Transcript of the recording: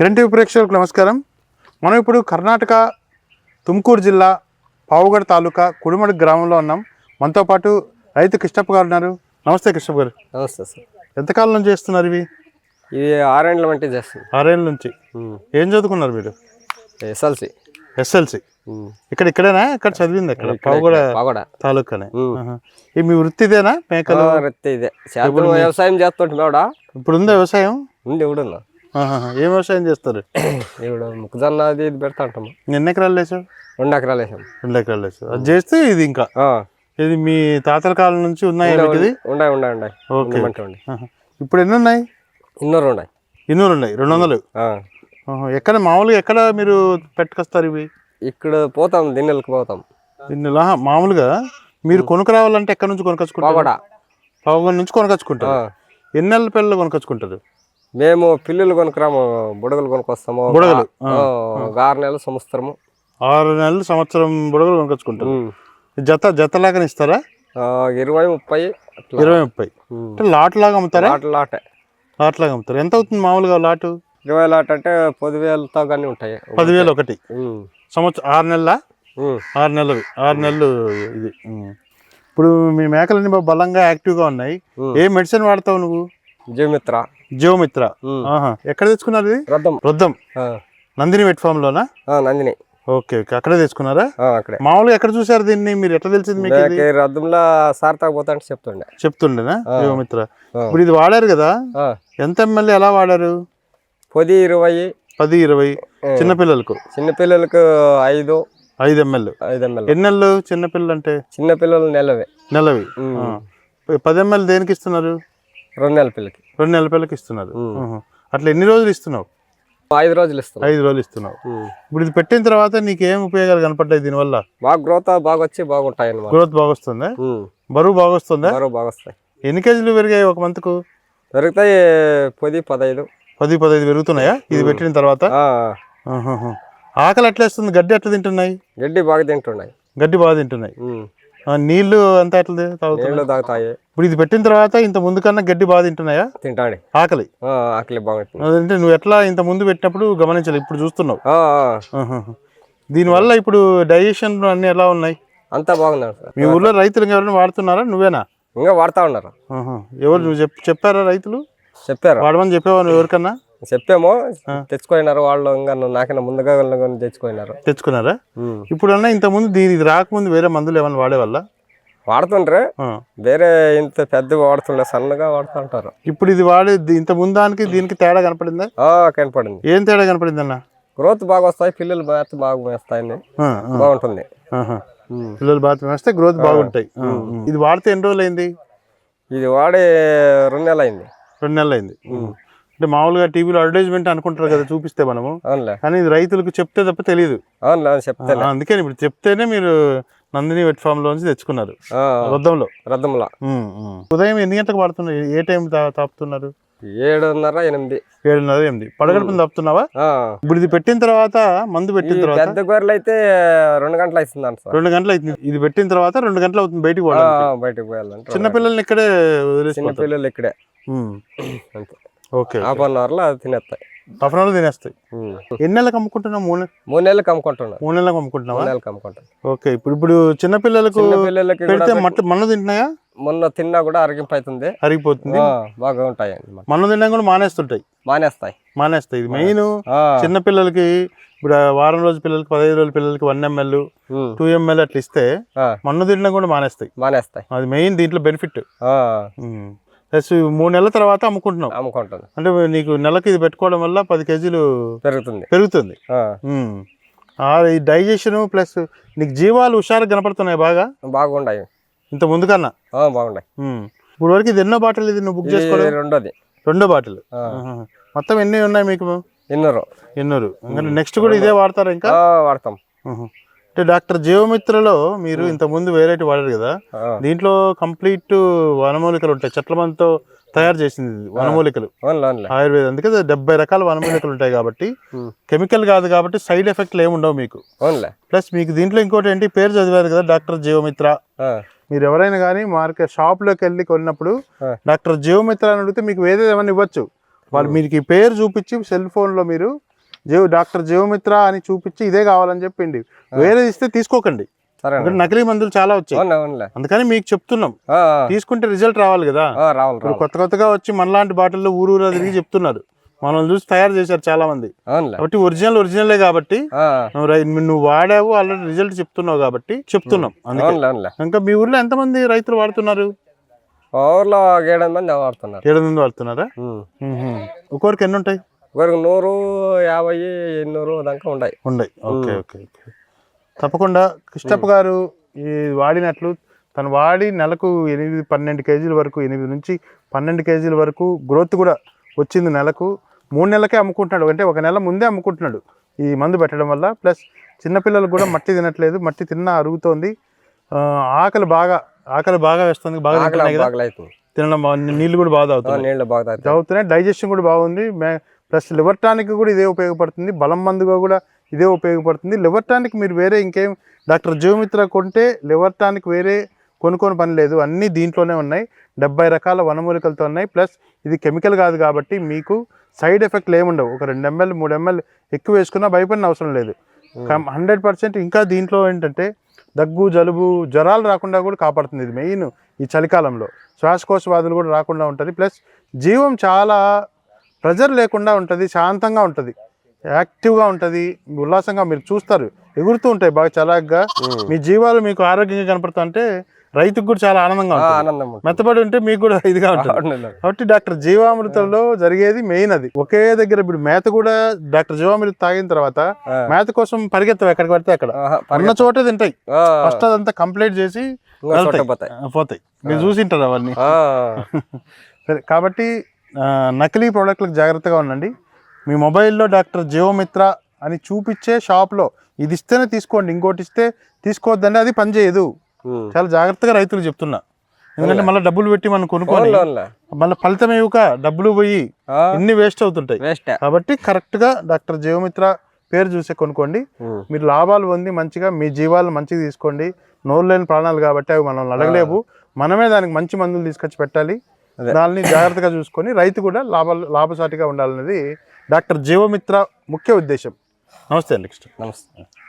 Kiran TV ప్రేక్షకులకు నమస్కారం. మనం ఇప్పుడు కర్ణాటక తుమ్కూరు జిల్లా పావుగడ తాలూకా కుడిమడి గ్రామంలో ఉన్నాం. మనతో పాటు రైతు కృష్ణప్ప గారు ఉన్నారు. నమస్తే కృష్ణప్ప గారు. నమస్తే సార్. ఎంతకాలం నుంచి చేస్తున్నారు ఇవి? ఇది ఆరేండ్ల వంటి చేస్తుంది ఆరేళ్ళ నుంచి. ఏం చదువుకున్నారు మీరు? ఎస్ఎల్సి. ఎస్ఎల్సి. ఇక్కడ ఇక్కడేనా? ఇక్కడ చదివింది ఇక్కడ పావుగడ పగడ తాలూకానే. ఈ మీ వృత్తి ఇదేనా? మేకలు? రెత్తే ఇదే. వ్యవసాయం చేస్తుంటే మేడ ఇప్పుడు ఉందా వ్యవసాయం? ఉంది ఇవిడున్నా. ఏం వ్యవసాయం చేస్తారు? ఇప్పుడు మొక్కజొన్న అది ఇది పెడతా ఉంటాము ఎన్ని ఎకరాలు వేసావు? రెండు ఎకరాలు వేసాము రెండు ఎకరాలు వేసావు. అది చేస్తే ఇది ఇంకా. ఇది మీ తాతల కాలం నుంచి ఉన్నాయా ఇది ఉండాయి ఉండాయి ఉండాయి ఓకే. ఇప్పుడు ఎన్ని ఉన్నాయి? ఇన్నోరు ఉన్నాయి. ఇన్నూరు ఉన్నాయి. రెండు వందలు. ఎక్కడ మామూలుగా ఎక్కడ మీరు పెట్టుకొస్తారు ఇవి? ఇక్కడ పోతాం దిన్నెలకు పోతాం. ఆహా, మామూలుగా మీరు కొనుక్కు రావాలంటే ఎక్కడ నుంచి కొనుకొచ్చుకుంటారు? పావుగడ. నుంచి కొనుకొచ్చుకుంటారు. ఆ. ఎన్ని నెలల పిల్లలు కొనుకొచ్చుకుంటారు? మేము పిల్లులు కొనుక్కురాము బుడగలు కొనుక్కొస్తాము. బుడగలు, ఆరు నెలలు సంవత్సరము. ఆరు నెలలు సంవత్సరం బుడగలు కొనుకొచ్చుకుంటారు ఉమ్. జత జత లాగా ఇస్తారా ఇరవై ముప్పై ఇరవై ముప్పై. లాట్ లాగా అమ్ముతారా? లాట లాటే. లాట్ లాగా అమ్ముతారు? ఎంత అవుతుంది మామూలుగా లాటు? ఇరవై లాట్ అంటే పదివేలతో కానీ ఉంటాయి. పదివేలు ఒకటి. సంవత్సరం ఆరు నెలల. ఆరు నెలలు ఆరు నెలలు ఇది. ఇప్పుడు మీ మేకలన్నీ బాగా బలంగా యాక్టివ్గా ఉన్నాయి. ఏ మెడిసిన్ వాడతావు నువ్వు? జీవమిత్ర. జీవమిత్ర. ఎక్కడ తెచ్చుకున్నారు ఇది? రథం నందిని వెట్ ఫామ్ లోనా? నందిని. Okay okay. అక్కడే తెచ్చుకున్నారా? అక్కడే. మామూలుగా ఎక్కడ చూసారు దీన్ని? మీరు ఎట్లా తెలిసింది మీకు ఇది? మేక రథంలో సార్తాకు పోతా అంటే చెప్తుండే. చెప్తుండేనా? జీవమిత్ర. ఇప్పుడు ఇది వాడారు కదా? ఎంత ఎంఎల్ఏ ఎలా వాడారు? పది ఇరవై. పది ఇరవై. చిన్నపిల్లలకు చిన్నపిల్లలకు ఐదు. ఐదు ఎంఎల్ ఐదు ఎంఎల్ ఎన్ని నెలలు చిన్నపిల్లలు అంటే చిన్నపిల్లలు నెలవే. నెలవి. పది ఎంఎల్ దేనికి ఇస్తున్నారు? రెండు నెలల పిల్లకి. రెండు నెలల పిల్లలకి ఇస్తున్నారు. అట్లా ఎన్ని రోజులు ఇస్తున్నావు? ఐదు రోజులు ఇస్తాం ఐదు రోజులు ఇస్తున్నావు. ఇప్పుడు ఇది పెట్టిన తర్వాత నీకు ఏం ఉపయోగాలు కనపడ్డాయి దీనివల్ల? బాగా గ్రోత్ బాగా వచ్చి బాగుంటాయి అన్నమాట గ్రోత్ బాగా వస్తుందా. బరువు బాగా వస్తుందా బరువు బాగా వస్తాయి ఎన్ని కేజీలు పెరిగాయి ఒక మంత్కు? పెరుగుతాయి పది పదహైదు. పది పదహైదు పెరుగుతున్నాయా? ఇది పెట్టిన తర్వాత. ఆకలి ఎట్లా వేస్తుంది? గడ్డి ఎట్లా తింటున్నాయి? గడ్డి బాగా తింటున్నాయి. గడ్డి బాగా తింటున్నాయి. నీళ్ళు అంతా ఎట్లా తాగుతాయి. ఇప్పుడు ఇది పెట్టిన తర్వాత ఇంత ముందు కన్నా గడ్డి బాగా తింటున్నాయా? తింటాండి. ఆకలి. ఆకలి బాగుంటుంది అదంటే నువ్వు ఎట్లా ఇంత ముందు పెట్టినప్పుడు గమనించాలి ఇప్పుడు చూస్తున్నావు. దీనివల్ల ఇప్పుడు డైజెషన్ అన్ని ఎలా ఉన్నాయి? అంతా బాగున్నారు మీ ఊర్లో రైతులు ఎవరైనా వాడుతున్నారా? నువ్వేనా? ఇంకా వాడుతా ఉన్నారు. ఎవరు నువ్వు చెప్ చెప్పారా రైతులు? చెప్పారు. వాడమని చెప్పేవా నువ్వు ఎవరికన్నా? చెప్పాము తెచ్చుకోయినారు వాళ్ళు ఇంకా నాకన్నా ముందుగా వెళ్ళని తెచ్చుకోయినారు. తెచ్చుకున్నారా? ఉమ్. ఇప్పుడన్నా ఇంత ముందు దీని ఇది రాకముందు వేరే మందులు ఏమైనా వాడేవాళ్ళ? వాడుతుండ్రే. ఆ. వేరే ఇంత పెద్ద వాడుతుండే సన్నగా వాడుతుంటారు ఇప్పుడు ఇది వాడే ఇంత ముందు దానికి దీనికి తేడా కనపడిందా? ఆ, కనపడింది. ఏం తేడా కనపడింది అన్న గ్రోత్ బాగా వస్తాయి పిల్లలు మేత బాగా వేస్తాయని బాగుంటుంది. పిల్లలు బాగా వేస్తే గ్రోత్ బాగుంటాయి. ఇది వాడితే ఎన్ని రోజులు అయింది ఇది వాడి రెండు నెలలు అయింది రెండు నెలలు అయింది అంటే మామూలుగా టీవీలో అడ్వర్టైజ్మెంట్ అనుకుంటారు కదా చూపిస్తే మనము. కానీ ఇది రైతులకు చెప్తే తప్ప తెలియదు అందుకని ఇప్పుడు చెప్తేనే మీరు నందిని వెట్ ఫామ్ లోంచి తెచ్చుకున్నారు ఉమ్, ఉమ్. ఉదయం ఎన్ని గంటలకు పడుతున్నారు ఏ టైం తాపుతున్నారు? ఏడున్నర ఎనిమిది. ఏడున్నర ఎనిమిది. పడగడుపున తాపుతున్నావా? ఆ. ఇప్పుడు ఇది పెట్టిన తర్వాత మందు పెట్టిన తర్వాత? పెద్ద గొర్రెలు అయితే రెండు గంటలు అవుతుంది అంట రెండు గంటలు అవుతుంది ఇది పెట్టిన తర్వాత రెండు గంటలు అవుతుంది బయటికి పోవడానికి. బయటకు పోయాలంటే చిన్న పిల్లల్ని ఇక్కడే చిన్న పిల్లలు ఇక్కడే. అంతే. ఓకే హాఫ్ అన్ అవర్లో అది తినేస్తాయి. అవర్ తినేస్తాయి. ఎన్ని నెలలకు అమ్ముకుంటున్నావు మూడు మూడు నెలలకు మూడు నెలలకు అమ్ముకుంటున్నావా? మూడు నెలలకు అమ్ముకుంటారు ఓకే ఇప్పుడు ఇప్పుడు చిన్న పిల్లలకు చిన్న పిల్లలకి పెడితే మట్ట మన్ను తింటున్నాయా? మొన్న తిన్నా కూడా అరిగింపు అవుతుంది అరిగిపోతుంది? ఆ, బాగా ఉంటాయి మన్ను తిన్నా కూడా మానేస్తుంటాయి. మానేస్తాయి. మానేస్తాయి. ఇది మెయిన్. ఆ, చిన్న పిల్లలకి ఇప్పుడు ఆ వారం రోజు పిల్లలకి పదహైదు రోజుల పిల్లలకి వన్ ఎంఎల్ టూ ఎంఎల్ అట్లా ఇస్తే ఆ, మన్ను తినడం కూడా మానేస్తాయి. మానేస్తాయి. అది మెయిన్ దీంట్లో బెనిఫిట్. ఆ, ప్లస్ మూడు నెలల తర్వాత అమ్ముకుంటున్నావు. అమ్ముకుంటుంది అంటే నీకు నెలకి ఇది పెట్టుకోవడం వల్ల పది కేజీలు పెరుగుతుంది. పెరుగుతుంది. ఈ డైజెషన్ ప్లస్ నీకు జీవాలు హుషారుగా కనపడుతున్నాయి బాగా? బాగుండాయి. ఇంత ముందు కన్నా? ఉమ్. ఇప్పుడు వరకు ఇది ఎన్నో బాటిల్ ఇది నువ్వు బుక్ చేసుకోవడం రెండోది. రెండో బాటిల్. మొత్తం ఎన్ని ఉన్నాయి మీకు? ఎన్నూరు ఇంకా నెక్స్ట్ కూడా ఇదే వాడతారా ఇంకా? వాడతాం. అంటే డాక్టర్ జీవమిత్రలో మీరు ఇంత ముందు వెరైటీ వాడారు కదా? దీంట్లో కంప్లీట్ వనమూలికలు ఉంటాయి. చెట్ల మందుతో తయారు చేసింది వనమూలికలు. ఆయుర్వేదం. అందుకే డెబ్బై రకాల వనమూలికలు ఉంటాయి కాబట్టి కెమికల్ కాదు కాబట్టి సైడ్ ఎఫెక్ట్లు ఏమి ఉండవు మీకు. ప్లస్ మీకు దీంట్లో ఇంకోటి ఏంటి? పేరు చదివారు కదా డాక్టర్ జీవమిత్ర. మీరు ఎవరైనా కానీ మార్కెట్ షాప్లోకి వెళ్ళి కొన్నప్పుడు. డాక్టర్ జీవమిత్ర అని అడిగితే మీకు ఏదేది ఏమైనా ఇవ్వచ్చు. వాళ్ళు మీకు ఈ పేరు చూపించి సెల్ ఫోన్లో మీరు జీవ డాక్టర్ జీవమిత్ర అని చూపించి ఇదే కావాలని చెప్పింది వేరేది ఇస్తే తీసుకోకండి. నకిలీ మందులు చాలా వచ్చాయి. అందుకని మీకు చెప్తున్నాం. తీసుకుంటే రిజల్ట్ రావాలి కదా. రావాలి కొత్త కొత్తగా వచ్చి మనలాంటి బాటిల్లో ఊరు ఊరు తిరిగి చెప్తున్నారు. మనల్ని చూసి తయారు చేశారు చాలా మంది కాబట్టి ఒరిజినల్ ఒరిజినలే కాబట్టి నువ్వు వాడావు ఆల్రెడీ రిజల్ట్ చెప్తున్నావు కాబట్టి చెప్తున్నాం. ఇంకా మీ ఊర్లో ఎంతమంది రైతులు వాడుతున్నారు? ఊర్లో ఏడు మంది వాడుతున్నారు. ఏడు మంది వాడుతున్నారా. ఒక్కొరికి ఎన్ని ఉంటాయి? ఒకరికి నూరు యాభై ఎన్నూరు దాకా ఉన్నాయి ఉన్నాయి ఓకే ఓకే ఓకే. తప్పకుండా కృష్ణప్ప గారు ఈ వాడినట్లు తను వాడి నెలకు ఎనిమిది పన్నెండు కేజీల వరకు ఎనిమిది నుంచి పన్నెండు కేజీల వరకు గ్రోత్ కూడా వచ్చింది నెలకు. మూడు నెలలకే అమ్ముకుంటున్నాడు. అంటే ఒక నెల ముందే అమ్ముకుంటున్నాడు ఈ మందు పెట్టడం వల్ల. ప్లస్ చిన్నపిల్లలకు కూడా మట్టి తినట్లేదు. మట్టి తిన్నా అరుగుతోంది. ఆకలి బాగా ఆకలి బాగా వేస్తుంది. బాగా తినడం నీళ్ళు కూడా బాగా తాగుతున్నాయి. డైజెషన్ కూడా బాగుంది. ప్లస్ లివర్ టానిక్ కూడా ఇదే ఉపయోగపడుతుంది. బలం మందుగా కూడా ఇదే ఉపయోగపడుతుంది. లివర్ టానిక్ మీరు వేరే ఇంకేం డాక్టర్ జీవమిత్ర కొంటే లివర్ టానిక్ వేరే కొనుక్కొని పని లేదు. అన్నీ దీంట్లోనే ఉన్నాయి. డెబ్బై రకాల వనమూలికలతో ఉన్నాయి. ప్లస్ ఇది కెమికల్ కాదు కాబట్టి మీకు సైడ్ ఎఫెక్ట్లు ఏముండవు ఒక రెండు ఎంఎల్ మూడు ఎంఎల్ ఎక్కువ వేసుకున్నా భయపడిన అవసరం లేదు. హండ్రెడ్ పర్సెంట్ ఇంకా దీంట్లో ఏంటంటే దగ్గు జలుబు జ్వరాలు రాకుండా కూడా కాపాడుతుంది. ఇది మెయిన్ ఈ చలికాలంలో. శ్వాసకోశ వ్యాధులు కూడా రాకుండా ఉంటుంది. ప్లస్ జీవం చాలా ప్రెజర్ లేకుండా ఉంటుంది శాంతంగా ఉంటుంది. యాక్టివ్గా ఉంటుంది ఉల్లాసంగా మీరు చూస్తారు. ఎగురుతూ ఉంటాయి బాగా చలాగ్గా. మీ జీవాలు మీకు ఆరోగ్యంగా కనపడుతా అంటే రైతుకు కూడా చాలా ఆనందంగా ఉంటుంది. మెత్తబడి ఉంటే మీకు కూడా ఇదిగా ఉంటుంది. కాబట్టి డాక్టర్ జీవామృతంలో జరిగేది మెయిన్ అది. ఒకే దగ్గర ఇప్పుడు మేత కూడా డాక్టర్ జీవామృతం తాగిన తర్వాత. మేత కోసం పరిగెత్తవు ఎక్కడికి పడితే అక్కడ. ఉన్న చోటే తింటాయి. ఫస్ట్ అదంతా కంప్లీట్ చేసి. పోతాయి. మీరు చూసింటారు అవన్నీ. సరే కాబట్టి నకిలీ ప్రోడక్ట్లకు జాగ్రత్తగా ఉండండి. మీ మొబైల్లో డాక్టర్ జీవమిత్ర అని చూపించే షాప్లో ఇది ఇస్తేనే తీసుకోండి ఇంకోటి ఇస్తే తీసుకోవద్దండి అది పనిచేయదు. చాలా జాగ్రత్తగా రైతులు చెప్తున్నా. ఎందుకంటే మళ్ళీ డబ్బులు పెట్టి మనం అవునులే. మళ్ళీ ఫలితం ఇవ్వక డబ్బులు పోయి ఇన్ని వేస్ట్ అవుతుంటాయి. కాబట్టి కరెక్ట్గా డాక్టర్ జీవమిత్ర పేరు చూసే కొనుక్కోండి. మీరు లాభాలు పొంది మంచిగా మీ జీవాలు మంచిగా తీసుకోండి. నోరు లేని ప్రాణాలు కాబట్టి అవి మనం అడగలేవు. మనమే దానికి మంచి మందులు తీసుకొచ్చి పెట్టాలి. దాన్ని జాగ్రత్తగా చూసుకొని రైతు కూడా లాభాలు లాభసాటిగా ఉండాలనేది డాక్టర్ జీవమిత్ర ముఖ్య ఉద్దేశం. నమస్తే అండి కృష్ణ. నమస్తే.